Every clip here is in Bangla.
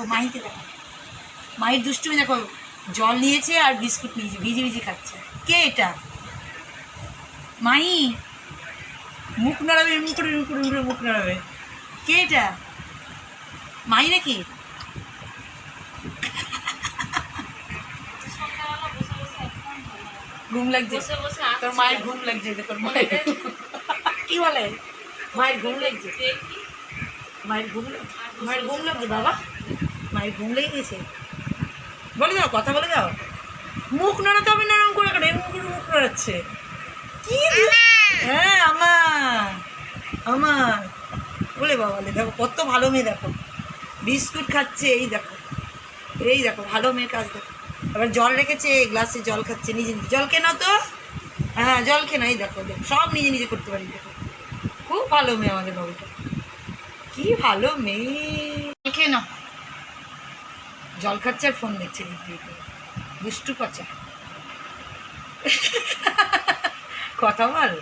দেখো মাহিকে দেখো। মাহির দুষ্টুমি দেখো জল নিয়েছে আর বিস্কুট নিয়েছে ভিজি ভিজি খাচ্ছে। কে এটা? মাহি? মুখ নাড়াবে এমনি করে এমনি করে মুখ নাড়াবে। কে এটা? মাই নাকি? ঘুম লাগছে। তোর মায়ের ঘুম লাগছে দেখো মায়ের কি বলে? মায়ের ঘুম লাগছে। মায়ের ঘুম মায়ের ঘুম লাগছে বাবা। মায়ের ঘুম লেগে গেছে। বলে দাও কথা বলে দাও। মুখ নাড়াতে হবে না এরকম করে কেন? এরকম করে মুখ নড়াচ্ছে। কি হ্যাঁ আমার। আমার। বলে বাবা দেখো কত ভালো মেয়ে দেখো। বিস্কুট খাচ্ছে এই দেখো। এই দেখো ভালো মেয়ের কাজ দেখো। আবার জল রেখেছে গ্লাসে জল খাচ্ছে নিজে নিজে। জল কেনা তো। হ্যাঁ জল কেনা এই দেখো দেখো সব নিজে নিজে করতে পারি। দেখো খুব ভালো মেয়ে আমাদের বাবুটা। কি ভালো মেয়ে। খেয়ে নাও। জল খাচ্ছে আর ফোন দেখছে দিক দিয়ে দুষ্টু পচা কথা বল।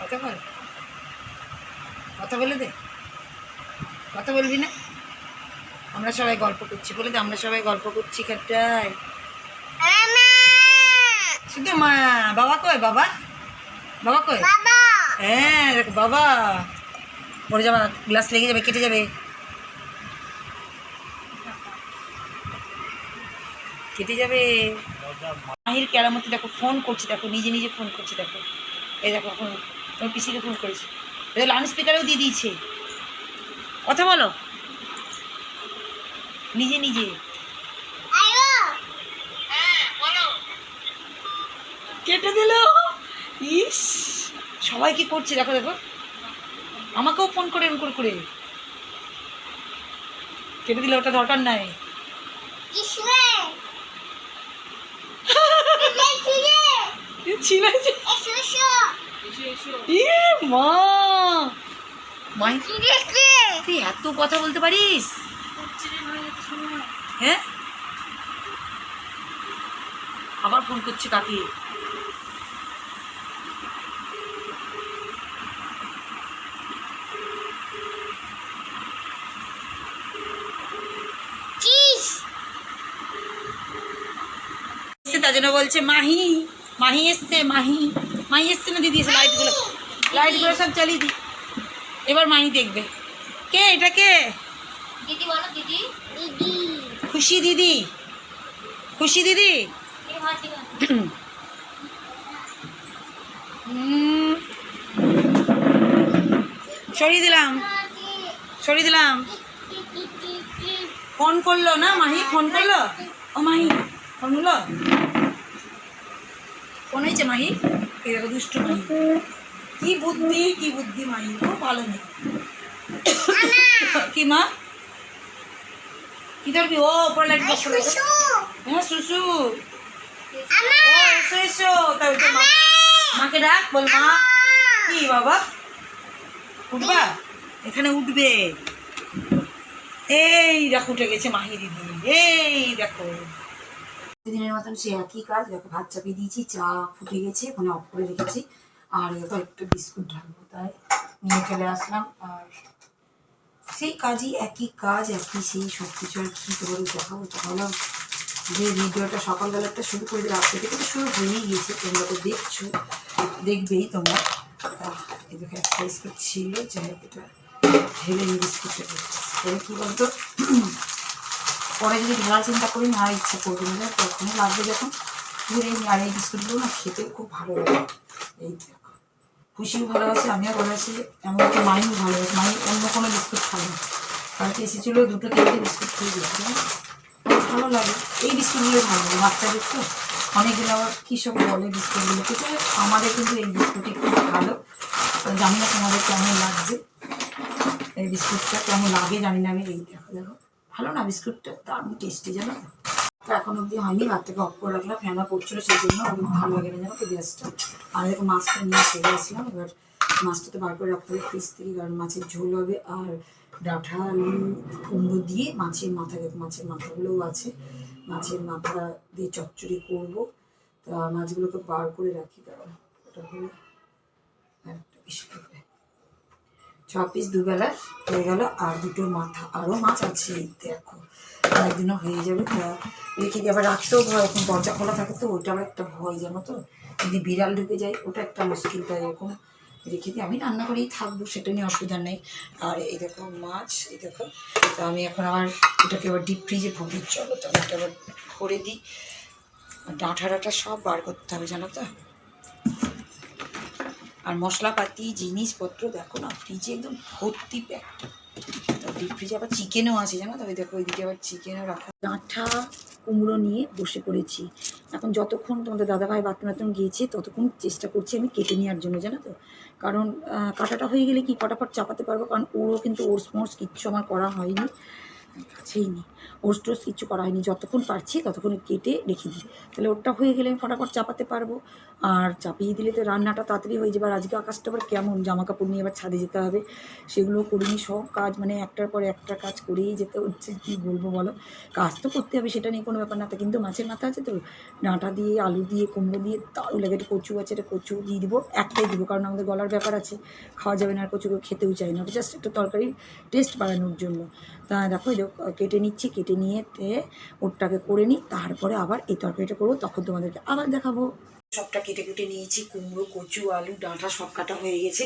কথা বল। কথা বলে দে। কথা বলবি না? আমরা সবাই গল্প করছি বলে দে আমরা সবাই গল্প করছি খাটটায় শুধু মা বাবা কই বাবা? বাবা কই? হ্যাঁ দেখো বাবা। পড়ে যাবে গ্লাস লেগে যাবে কেটে যাবে। কেটে যাবে। মাহির কেরামতি দেখো ফোন করছে, দেখো, নিজে নিজে ফোন করছে, দেখো। এই দেখো ফোন তোমার পিসিকে ফোন করেছে। এই লাউড স্পিকারেও দিয়ে দিয়েছে। কথা বলো। নিজে নিজে। কেটে দিল। ইস, সবাই কি করছে, দেখো দেখো। আমাকেও ফোন করে করে করে। কেটে দিলে, ওটা দরকার নাই এ ছিল মা মাই তুই এত কথা বলতে পারিস হ্যাঁ আবার ফোন করছে কাকে তার জন্য বলছে মাহি মাহি এসছে মাহি। মাহি এসছে না দিদি এসে লাইটগুলো লাইটগুলো সব চালিয়ে দি। এবার মাহি দেখবে। কে এটা কে? দিদি বলো দিদি। খুশি দিদি। খুশি দিদি? সরিয়ে দিলাম। সরিয়ে দিলাম। ফোন করল না মাহি? ফোন করল? ও মাহি ফোন হলো মাহি? কি বুদ্ধি কি বুদ্ধি মাহি খুব ভালো মেয়ে কি মা? কি ধরবি? ও হ্যাঁ শুশু এসো এসো। তাই মা মাকে ডাক, বল মা। কি বাবা? উঠবা? এখানে উঠবে। এই দেখো, উঠে গেছে মাহি দিদি। এই দেখো। দিনের মতন সে একই কাজ ভাত চাপিয়ে দিয়েছি, চা ফুটে গেছে, ওখানে অফ করে রেখেছি। আর দেখো একটু বিস্কুট ঢালবো, তাই নিয়ে চলে আসলাম। আর সেই কাজই একই কাজ, একই সেই সব কিছু আর কী করে দেখাবো। ভাবলাম যে ভিডিওটা সকালবেলাটা শুরু করে দিলে রাত্রে থেকে তো শুরু হয়েই গিয়েছে তোমরা তো দেখছ, দেখবেই তোমরা। দেখো একটা বিস্কুট ছিল, যাই হোক এটা ঢেলে নিয়ে বিস্কুটটা তবে কী বলতো? পরে যদি ঢালার চিন্তা করি, না আর ইচ্ছা করবে না। তখনই লাগবে যখন ঢেলে নিই, আর এই বিস্কুটগুলো না খেতে খুব ভালো লাগে। এই খুশিও ভালোবাসে, আমিও ভালোবাসি, এমনকি মাইও ভালোবাসে। মাই অন্য কোনো বিস্কুট খাই না। কালকে এসেছিল দুটো তিনটে বিস্কুট খেয়ে গেছিল ভালো লাগে। এই বিস্কুটগুলো ভালো লাগে। বাচ্চাদের তো অনেকগুলো আবার কী সব বলে বিস্কুটগুলো। কিন্তু আমাদের কিন্তু এই বিস্কুটটি খুব ভালো। জানি না তোমাদের কেমন লাগছে। এই বিস্কুটটা কেমন লাগে, জানি না আমি। এই দেখো দেখো। ভালো না বিস্কুটটা? দারুণ টেস্টি জানো? তো এখন অবধি হয়নি, রাত থেকে অফ করে রাখলাম ফ্যানা পড়ছিল সেই জন্য অনেক ভালো লাগে না জানো তো গ্যাসটা। আর দেখো মাছটা নিয়ে চলে আসলাম, এবার মাছটা তো বার করে রাখতে হবে ফ্রিজ থেকে, কারণ মাছের ঝোল হবে আর আলু, কুমড়ো দিয়ে মাছের মাথা মাছের মাথাগুলোও আছে। মাছের মাথা দিয়ে চচ্চড়ি করব, তা মাছগুলোকে বার করে রাখি কারণ ওটা হলে একটা বিস্কুট। ছ পিস দুবেলা হয়ে গেল আর দুটো মাথা। আরও মাছ আছে, দেখো। একদিনও হয়ে যাবে, তা রেখে দিয়ে আবার রাখতেও ভয় এখন দরজা খোলা থাকে তো, ওইটা আবার একটা ভয়, জানো তো? যদি বিড়াল ঢুকে যায়, ওটা একটা মুশকিল, তাই এরকম রেখে দিয়ে আমি রান্না করেই থাকব, সেটা নিয়ে অসুবিধা নেই। আর এই দেখো মাছ, এই দেখো, তো আমি এখন আবার এটাকে আবার ডিপ ফ্রিজে ভরি চলো তো এটা আবার ভরে দিই। ডাঁটা ডাঁটা সব বার করতে হবে, জানো তো? আর মশলাপাতি, জিনিসপত্র, দেখো না ফ্রিজে একদম ভর্তি প্যাক ডিপ ফ্রিজে আবার চিকেনও আছে, জানো তো? ওই দেখো, ওইদিকে আবার চিকেনও রাখা ডাঁটা কুমড়ো নিয়ে বসে পড়েছি। এখন যতক্ষণ তোমাদের দাদাভাই বাথরুম বাথরুম গিয়েছে, ততক্ষণ চেষ্টা করছি আমি কেটে নেওয়ার জন্য, জানো তো? কারণ কাটাটা হয়ে গেলে কি, ফটাফট চাপাতে পারব? কারণ ওরও কিন্তু ওর স্মোর্স কিচ্ছু আমার করা হয়নি। কাছেই নেই। ওর টোস কিচ্ছু করা হয়নি। যতক্ষণ পারছি ততক্ষণ কেটে রেখে দিই। তাহলে ওটা হয়ে গেলে আমি ফটাফট চাপাতে পারব। আর চাপিয়ে দিলে তো রান্নাটা তাড়াতাড়ি হয়ে যাবে। আর আজকে আকাশটা আবার কেমন? জামা কাপড় নিয়ে আবার ছাদে যেতে হবে। সেগুলো করিনি। সব কাজ মানে একটার পর একটা কাজ করেই যেতে হচ্ছে। কী বলব বলো? কাজ তো করতে হবে সেটা নিয়ে কোনো ব্যাপার না। কিন্তু মাছের মাথা আছে তো। ডাঁটা দিয়ে আলু দিয়ে কুমড়ো দিয়ে দারুণ লাগে। এটা কচু আছে এটা কচু দিয়ে দিব। একটাই দিব। কারণ আমাদের গলার ব্যাপার আছে। খাওয়া যাবে না আর কচু খেতেও চাই না। জাস্ট একটু তরকারি টেস্ট বাড়ানোর জন্য। তা দেখো, কেটে নিচ্ছি কেটে নিয়ে ওরটাকে করে নিই, তারপরে আবার এই তরকারিটা করব, তখন তোমাদেরকে আবার দেখাবো। সবটা কেটে কেটে নিয়েছি, কুমড়ো, কচু, আলু, ডাঁটা সব কাটা হয়ে গেছে।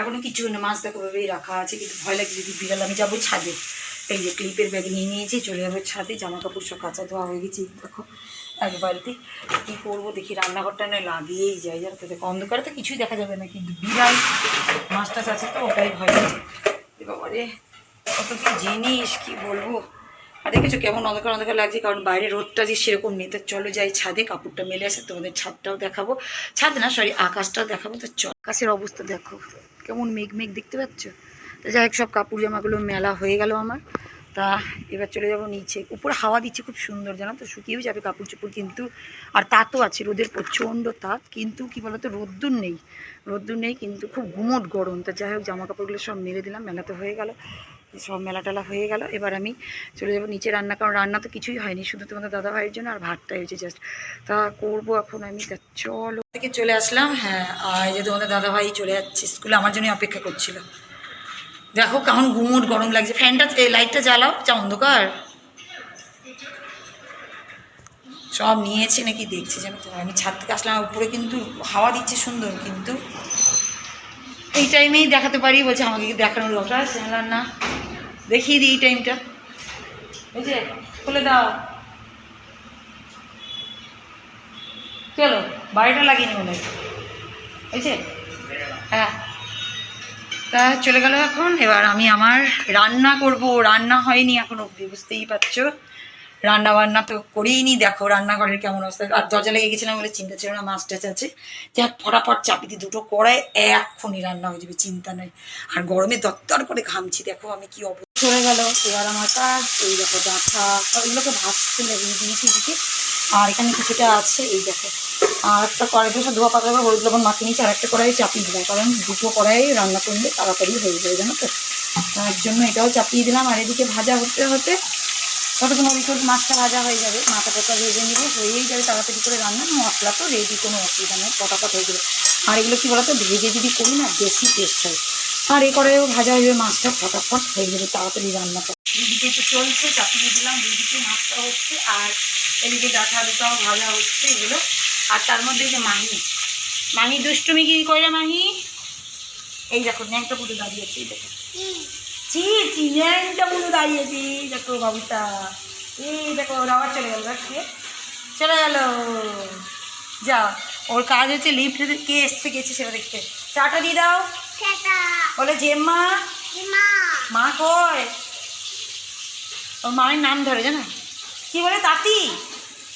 এখনও কিছু না, মাছ দেখো ভাবেই রাখা আছে, কিন্তু ভয় লাগছে যদি বিড়াল, আমি যাব ছাদে। এই যে ক্লিপের ব্যাগ নিয়ে নিয়েছি, চলে যাব ছাদে জামা কাপড় সব কাঁচা ধোয়া হয়ে গেছে দেখো, এক বালতি। কী করব, দেখি রান্নাঘরটা নয় লাগিয়েই যায় জানো তো, দেখো অন্ধকারে তো কিছুই দেখা যাবে না, কিন্তু বিড়াল মাছ টাছ আছে তো, ওটাই ভয় লাগে। বাবারে কত কি জিনিস, কি বলব? আর দেখেছ কেমন অন্ধকার অন্ধকার লাগছে? কারণ বাইরে রোদটা যে সেরকম নেই। তো চলো যাই ছাদে, কাপড়টা মেলে আসে, তোমাদের ছাদটাও দেখাবো। ছাদ না সরি আকাশটাও দেখাবো। তো চল, আকাশের অবস্থা দেখো। কেমন মেঘ মেঘ, দেখতে পাচ্ছ? তো যাই হোক, সব কাপড় জামাগুলো মেলা হয়ে গেল আমার। তা এবার চলে যাব নিচে। উপরে হাওয়া দিচ্ছে, খুব সুন্দর, জানো তো? শুকিয়েও যাবে কাপড় চোপড়, কিন্তু আর তাতও আছে, রোদের প্রচণ্ড তাত কিন্তু কি বলতো, রোদ্দুর নেই। রোদ্দুর নেই, কিন্তু খুব গুমোট গরম। তা যাই হোক জামা কাপড়গুলো সব মেলে দিলাম, মেলাতে হয়ে গেল। সব মেলা টেলা হয়ে গেল। এবার আমি চলে যাব নিচে রান্না কারণ রান্না তো কিছুই হয়নি শুধু তোমাদের দাদা ভাইয়ের জন্য আর ভাতটাই হয়েছে জাস্ট তা করব এখন আমি তা চলো। থেকে চলে আসলাম হ্যাঁ আর যে তোমাদের দাদা ভাই চলে যাচ্ছে স্কুলে আমার জন্যই অপেক্ষা করছিল। দেখো কেমন গুমোট গরম লাগছে। ফ্যানটা লাইটটা জ্বালাও যা অন্ধকার। সব নিয়েছে নাকি দেখছি যেন তো আমি ছাদ থেকে আসলাম উপরে কিন্তু হাওয়া দিচ্ছে সুন্দর কিন্তু। এই টাইমেই দেখাতে পারি বলছে আমাকে দেখানোর দরকার? বললাম, না। দেখিয়ে দিই টাইমটা। এই যে, খুলে দাও। চলো, বাড়িটা লাগিয়ে মনে এই হয়েছে হ্যাঁ। তা চলে গেল এখন। এবার আমি আমার রান্না করব। রান্না হয়নি এখন অব্দি বুঝতেই পারছ। রান্না বান্না তো করেই নি দেখো রান্নাঘরের কেমন অবস্থা। আর দরজা লেগে গেছিলাম বলে চিন্তা ছিল না, মাছ টাছ আছে। যাক ফটাফট চাপি দিয়ে দুটো কড়াই, এক্ষুনি রান্না হয়ে যাবে, চিন্তা নেই। আর গরমে দত্তর করে ঘামছি, দেখো আমি কি অবস্থা। চলে গেল, এবার আমার কাজ, এই দেখো ডাঁটা এগুলোকে ভাজতে লাগিয়ে দিয়েছি এদিকে আর এখানে কিছুটা আছে, এই দেখো। আর একটা কড়াইতে সব ধোয়া পাতা হলুদ লবণ মাখিয়ে নিয়েছি, আর একটা কড়াই চাপিয়ে দিলাম। কারণ দুটো কড়াই রান্না করলে তাড়াতাড়ি হয়ে যাবে জানো তো? তার জন্য এটাও চাপিয়ে দিলাম। আর এদিকে ভাজা হতে হতে ততক্ষণ ওই করে মাছটা ভাজা হয়ে যাবে। মাথা পোকা ভেজে নিব হয়েই যাবে তাড়াতাড়ি করে রান্না মশলা তো রেডি কোনো অসুবিধা নেই পটাপট হয়ে যাবে। আর এগুলো কী বলতো ভেজে যদি করি না বেশি টেস্ট হয়। আর এ করেও ভাজা হয়ে যাবে মাছটা ফটাফট হয়ে যাবে তাড়াতাড়ি রান্না রান্নাটা দুদিকে তো চলছে চাপিয়ে দিলাম দুদিকে মাছটা হচ্ছে আর এদিকে ডাঁটা আলুটাও ভাজা হচ্ছে এগুলো। আর তার মধ্যে এই যে মাহি। মাহি দুষ্টুমি কি করে মাহি? এই দেখো ন্যাংটা পুরো দাঁড়িয়েছে এই দেখো। চি চি ন্যাংটা পুরো দাঁড়িয়েছি দেখো বাবুটা। এই দেখো ওর আবার চলে গেল রাখছে। চলে গেল। যা ওর কাজ হচ্ছে লিফট কে এসছে গেছে সেটা দেখতে। টাটা দিয়ে দাও। বলে জেম্মা। মা কয় ওর মায়ের নাম ধরে জানো? কি বলে তাঁতি?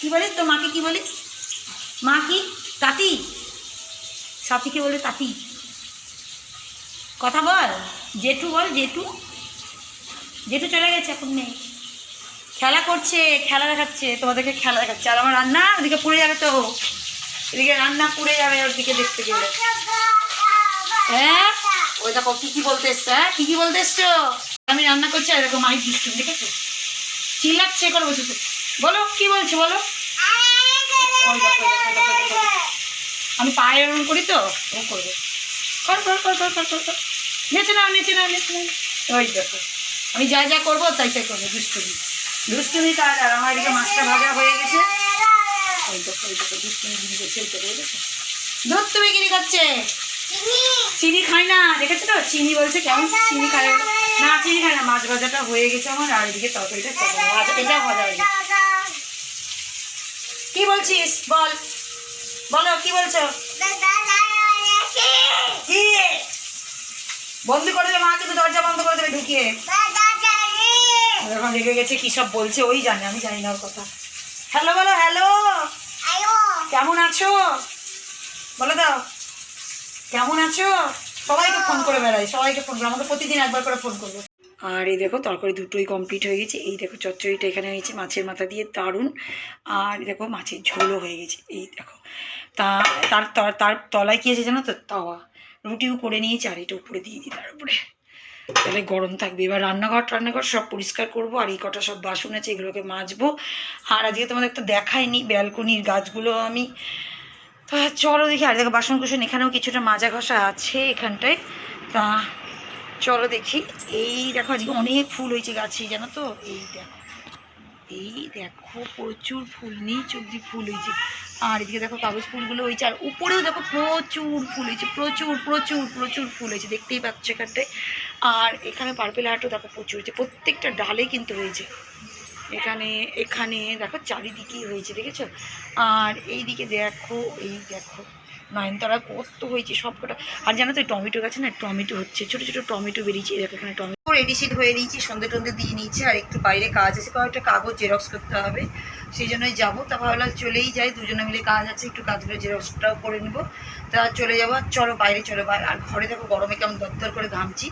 কি বলিস তোর মাকে কি বলিস মা কি? তাঁতি? সাথীকে বলে তাঁতি। কথা বল। জেঠু বল, জেঠু। জেঠু চলে গেছে এখন নেই। খেলা করছে, খেলা দেখাচ্ছে, তোমাদেরকে খেলা দেখাচ্ছে। আর আমার রান্না ওদিকে পুড়ে যাবে তো। এদিকে রান্না পুড়ে যাবে ওদিকে দেখতে গেলে। হ্যাঁ? ওই দেখো, কি কি বলতে এসছো হ্যাঁ? কি কি বলতে এসছো? আমি রান্না করছি, আর দেখো মাইক দিচ্ছি দেখেছ? চিল্লাচ্ছে করে বসেছে। বলো, কি বলছো, বলো। আমি পায়ে এরকম করি তো, ও করবে। কর কর কর কর কর কর কর। নেচে নাও নেচে নাও নেচে নাও। ওই দেখো, আমি যা যা করব তাই তাই করব, দুষ্টুমি। দুষ্টুমি কাজ, আর আমার এদিকে মাছটা ভাজা হয়ে গেছে। ওই দেখো ওই দেখো, দুষ্টুমি গিরি করছে ওই দেখো। দেখো দুধ তুমি গিরি করছে চিনি খাই না, দেখেছ তো? চিনি বলছে কেমন চিনি বলো? না, চিনি খাই না, মাছ ভাজাটা হয়ে গেছে আমার, আর এদিকে তরকারিটা এটা ভাজা হয়ে গেছে। কি বলছিস? বল। বলো, কি বলছো? কি? বন্ধ করে দেবে, মা দরজা বন্ধ করে দেবে, ঢুকিয়ে। এখন রেগে গেছে, কি সব বলছে, ওই জানে, আমি জানি না ওর কথা। হ্যালো, বলো, হ্যালো। কেমন আছো? বলে দাও। কেমন আছো? সবাইকে ফোন করে বেড়াই, সবাইকে ফোন করে, আমাকে প্রতিদিন একবার করে ফোন করব। আর এই দেখো, তরকারি দুটোই কমপ্লিট হয়ে গেছে, এই দেখো, চচ্চড়িটা এখানে হয়েছে, মাছের মাথা দিয়ে, দারুণ। আর দেখো, মাছের ঝোলও হয়ে গেছে, এই দেখো। তা তার তার তলায় কি আছে জানো তো? তাওয়া। রুটিও করে নিয়ে চারিটা উপরে দিয়ে দিই তার উপরে। তাহলে গরম থাকবে। এবার রান্নাঘর টান্নাঘর সব পরিষ্কার করব, আর এই কটা সব বাসন আছে, এগুলোকে মাজবো। আর আজকে তোমাদের তো দেখাইনি ব্যালকনির গাছগুলো আমি। তা চলো দেখি, আর দেখো বাসন কুসন এখানেও কিছুটা মাজা ঘষা আছে এখানটায়। তা চলো দেখি। এই দেখো আজকে অনেক ফুল হয়েছে গাছে, জানো তো? এই দেখো। এই দেখো প্রচুর ফুল, নিচ অব্দি ফুল হয়েছে আর এদিকে দেখো কাগজ ফুলগুলো হয়েছে, আর উপরেও দেখো প্রচুর ফুল হয়েছে প্রচুর প্রচুর প্রচুর ফুল হয়েছে দেখতেই পাচ্ছ এখানটায়। আর এখানে পার্পেল হাটও দেখো প্রচুর হয়েছে, প্রত্যেকটা ডালে কিন্তু হয়েছে। এখানে এখানে, দেখো চারিদিকেই হয়েছে, দেখেছ? আর এইদিকে দেখো, এই দেখো। নয়নতারা কত হয়েছে সবকটা। আর জানো তো টমেটো গাছে না টমেটো হচ্ছে, ছোটো ছোটো টমেটো বেরিয়েছে দেখো এখানে টমেটো। রেডি সেট হয়ে নিয়েছি, সন্ধে টন্ধে দিয়ে নিয়েছি, আর একটু বাইরে কাজ আছে কয়েকটা কাগজ জেরক্স করতে হবে, সেই জন্যই যাব। তা ভাবলাম চলেই যাই, দুজনে মিলে কাজ আছে, একটু কাজগুলো জেরক্সটাও করে নেব। তা চলে যাব, আর চলো বাইরে চলো বাইরে। আর ঘরে দেখো গরমে কেমন দরদর করে ঘামছি।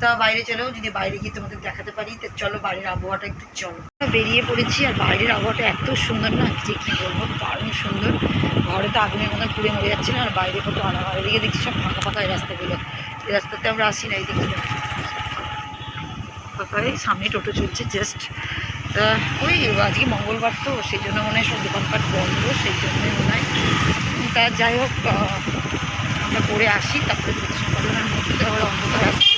তা বাইরে চলেও যদি বাইরে গিয়ে তোমাদের দেখাতে পারি, তা চলো বাইরের আবহাওয়াটা একটু চলো। বেরিয়ে পড়েছি, আর বাইরের আবহাওয়াটা এত সুন্দর না, যে কী বলব, দারুণ সুন্দর। তো আগুনের মতন পুড়ে মরে যাচ্ছে না আর বাইরে কত আনাঘর এদিকে দেখছি সব ফাঁকা ফাঁকা এই রাস্তাগুলো। এই রাস্তাতে আমরা আসি না এইদিকে ফাঁকায় সামনে টোটো চলছে জাস্ট তা ওই আজকে মঙ্গলবার তো, সেই জন্য মনে হয় সব দোকানপাট বন্ধ, সেই জন্যই মনে হয়। তা যাই হোক আমরা করে আসি, তারপরে আবার অন্ধকার আসি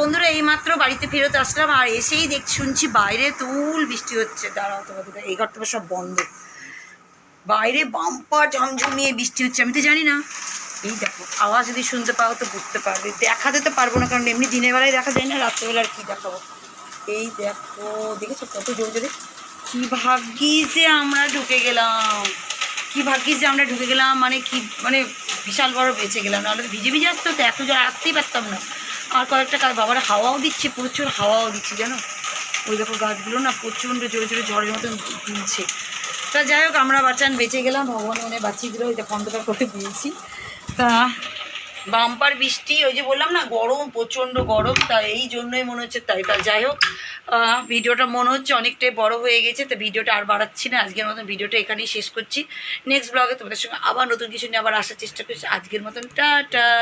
বন্ধুরা, এইমাত্র বাড়িতে ফেরত আসলাম, আর এসেই দেখ, শুনছি বাইরে তুল বৃষ্টি হচ্ছে। দাঁড়াও তোমাদের, এই ঘর তো সব বন্ধ। বাইরে বাম্পার ঝমঝমিয়ে বৃষ্টি হচ্ছে, আমি তো জানি না। এই দেখো, আওয়াজ যদি শুনতে পাও তো বুঝতে পারবে। দেখাতে তো পারব না, কারণ এমনি দিনের বেলায় দেখা যায় না, রাত্রেবেলা আর কি দেখাবো। এই দেখো, দেখেছ কত জোরে জোরে? কি ভাগ্যিস যে আমরা ঢুকে গেলাম। কি ভাগ্যিস যে আমরা ঢুকে গেলাম মানে কি মানে বিশাল বড় বেঁচে গেলাম। নাহলে তো ভিজে ভিজে আসতো তো এত জোর আসতেই পারতাম না। আর কয়েকটা কাজ, বাবার হাওয়াও দিচ্ছে, প্রচুর হাওয়াও দিচ্ছে, জানো? ওই দেখো গাছগুলো না প্রচণ্ড জোরে জোরে ঝড়ের মতন দুলছে। তা যাই হোক, আমরা বাচ্চান বেঁচে গেলাম। ভগবান মনে বাচ্চিগুলো এটা অন্ধকার করে দিয়েছি তা বাম্পার বৃষ্টি, ওই যে বললাম না, গরম, প্রচণ্ড গরম, তা এই জন্যই মনে হচ্ছে তাই। তা যাই হোক ভিডিওটা মনে হচ্ছে অনেকটাই বড় হয়ে গেছে, তো ভিডিওটা আর বাড়াচ্ছি না। আজকের মতন ভিডিওটা এখানেই শেষ করছি। নেক্সট ব্লগে তোমাদের সঙ্গে আবার নতুন কিছু নিয়ে আবার আসার চেষ্টা করছি। আজকের মতন টাটা